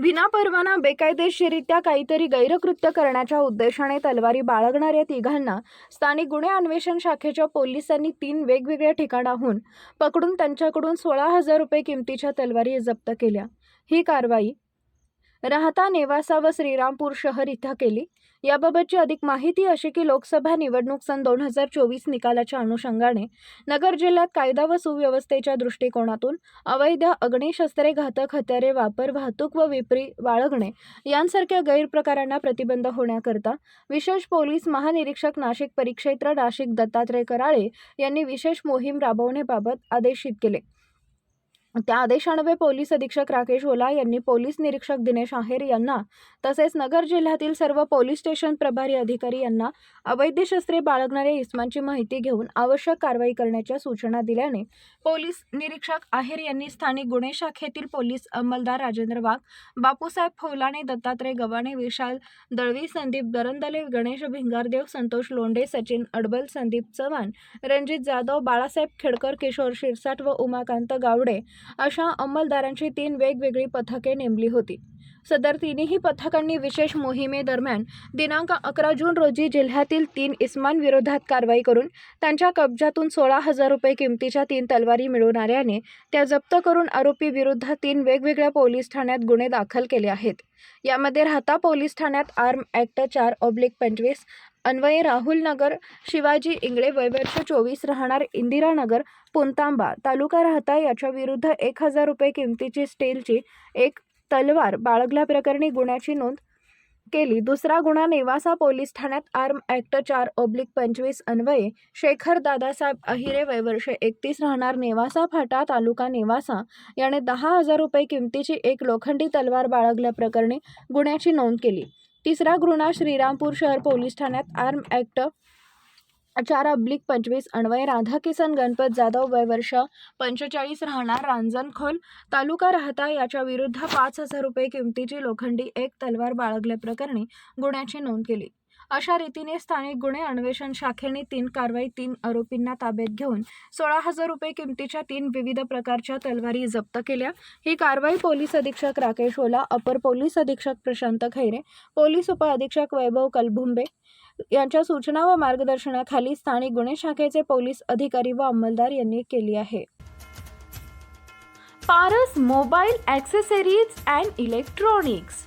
विनापरवाना बेकायदेशीरित्या काहीतरी गैरकृत्य करण्याच्या उद्देशाने तलवारी बाळगणाऱ्या तिघांना स्थानिक गुन्हे अन्वेषण शाखेच्या पोलिसांनी तीन वेगवेगळ्या ठिकाणाहून पकडून त्यांच्याकडून सोळा हजार रुपये किमतीच्या तलवारी जप्त केल्या. ही कारवाई राहता नेवासा व श्रीरामपूर शहर इथं केली. याबाबतची अधिक माहिती अशी की लोकसभा निवडणूक सन दोन हजार चोवीस निकालाच्या अनुषंगाने नगर जिल्ह्यात कायदा व सुव्यवस्थेच्या दृष्टिकोनातून अवैध अग्निशस्त्रे घातक हत्यारे वापर वाहतूक व विपरी बाळगणे यांसारख्या गैरप्रकारांना प्रतिबंध होण्याकरता विशेष पोलीस महानिरीक्षक नाशिक परिक्षेत्र नाशिक दत्तात्रय कराळे यांनी विशेष मोहीम राबवण्याबाबत आदेशित केले. त्या आदेशान्वये पोलीस अधीक्षक राकेश ओला यांनी पोलीस निरीक्षक दिनेश आहेर यांना तसेच नगर जिल्ह्यातील सर्व पोलीस स्टेशन प्रभारी अधिकारी यांना अवैध शस्त्रे बाळगणाऱ्या इस्मांची माहिती घेऊन आवश्यक कारवाई करण्याच्या सूचना दिल्याने पोलीस निरीक्षक आहेर यांनी स्थानिक गुन्हे शाखेतील पोलीस अंमलदार राजेंद्र वाघ बापूसाहेब फौलाणे दत्तात्रय गव्हाणे विशाल दळवी संदीप दरंदले गणेश भिंगारदेव संतोष लोंढे सचिन अडबल संदीप चव्हाण रणजित जाधव बाळासाहेब खेडकर किशोर शिरसाट व उमाकांत गावडे अशा अंमलदारांची तीन वेगवेगळी पथके नेमली होती. सदर तिन्ही पथकांनी विशेष मोहिमेदरम्यान दिनांक अकरा जून रोजी जिल्ह्यातील तीन इस्मांविरोधात कारवाई करून त्यांच्या कब्जातून सोळा हजार रुपये किमतीच्या तीन तलवारी मिळून आल्याने त्या जप्त करून आरोपी विरुद्ध तीन वेगवेगळ्या पोलीस ठाण्यात गुन्हे दाखल केले आहेत. यामध्ये राहता पोलीस ठाण्यात आर्म ॲक्ट चार ऑब्लिक पंचवीस अन्वये राहुल नगर शिवाजी इंगळे वयवर्ष चोवीस राहणार इंदिरानगर पुंतांबा. तालुका राहता याच्या विरुद्ध एक हजार रुपये किमतीची स्टीलची एक तलवार बाळगल्याप्रकरणी गुन्ह्याची नोंद केली. दुसरा गुन्हा नेवासा पोलीस ठाण्यात आर्म ॲक्ट चार ओब्लिक पंचवीस अन्वये. शेखर दादासाहेब अहिरे वयवर्ष एकतीस राहणार नेवासा फाटा तालुका नेवासा. याने दहा हजार रुपये किमतीची एक लोखंडी तलवार बाळगल्याप्रकरणी गुन्ह्याची नोंद केली. तिसरा गुन्हा श्रीरामपूर शहर पोलीस ठाण्यात आर्म ॲक्ट चार अब्लिक पंचवीस अन्वय राधाकिसन गणपत जाधव वय वर्ष पंचेचाळीस राहणार रांजणखोल तालुका राहता याच्या विरुद्ध पाच हजार रुपये किमतीची लोखंडी एक तलवार बाळगल्याप्रकरणी गुन्ह्याची नोंद केली. अशा रीतीने स्थानिक गुन्हे अन्वेषण शाखेने तीन कारवाई तीन आरोपींना ताब्यात घेऊन सोळा हजार रुपये किमतीच्या तीन विविध प्रकारच्या तलवारी जप्त केल्या. ही कारवाई पोलीस अधीक्षक राकेश ओला अपर पोलीस अधीक्षक प्रशांत खैरे पोलीस उपअधीक्षक वैभव कलभुंबे यांच्या सूचना व मार्गदर्शनाखाली स्थानिक गुन्हे शाखेचे पोलीस अधिकारी व अंमलदार यांनी केली आहे. Paras mobile accessories and electronics